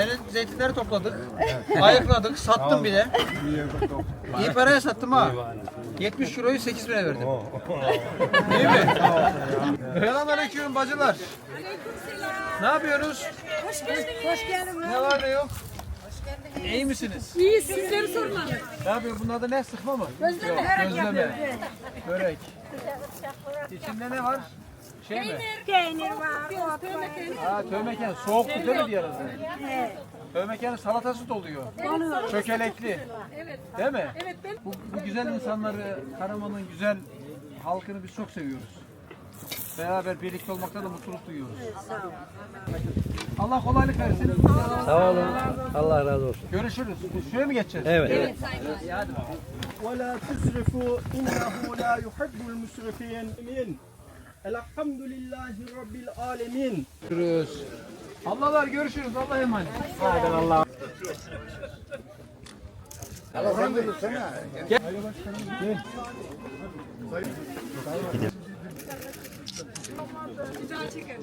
Senin zeytinleri topladık. Ayıkladık. Sattım bile. İyi paraya sattım ha. 70 kiloyu 8 bine verdim. Değil mi? Selamünaleyküm bacılar. Ne yapıyorsunuz? Hoş geldiniz. Hoş geldiniz. Ne var ne yok? İyi misiniz? İyi sizleri sormalı. Ne yapıyor? Bunun adı ne? Sıkma mı? Gözleme. Yok, gözleme. Börek. İçinde ne var? Şey mi? Peynir var. ot var. Ha tövmeken soğuktu değil mi diğer adı? Tövmekenin salatası doluyor. Çökelekli. Değil mi? Evet ben Bu, bu güzel insanları, Karaman'ın güzel halkını biz çok seviyoruz. Beraber birlikte olmaktan da mutluluk duyuyoruz. Allah kolaylık versin. Sağ olun. Allah razı olsun. Görüşürüz. Şuraya mı geçeceğiz? Evet. ولا تسرفوا إنه لا يحب المسرفين Elhamdülillahi Rabbil alemin. Görüşürüz. Allah'lar görüşürüz. Allah'a emanet. Haydan Allah. Elhamdülillah. Gel. Gel. Güzel çekelim.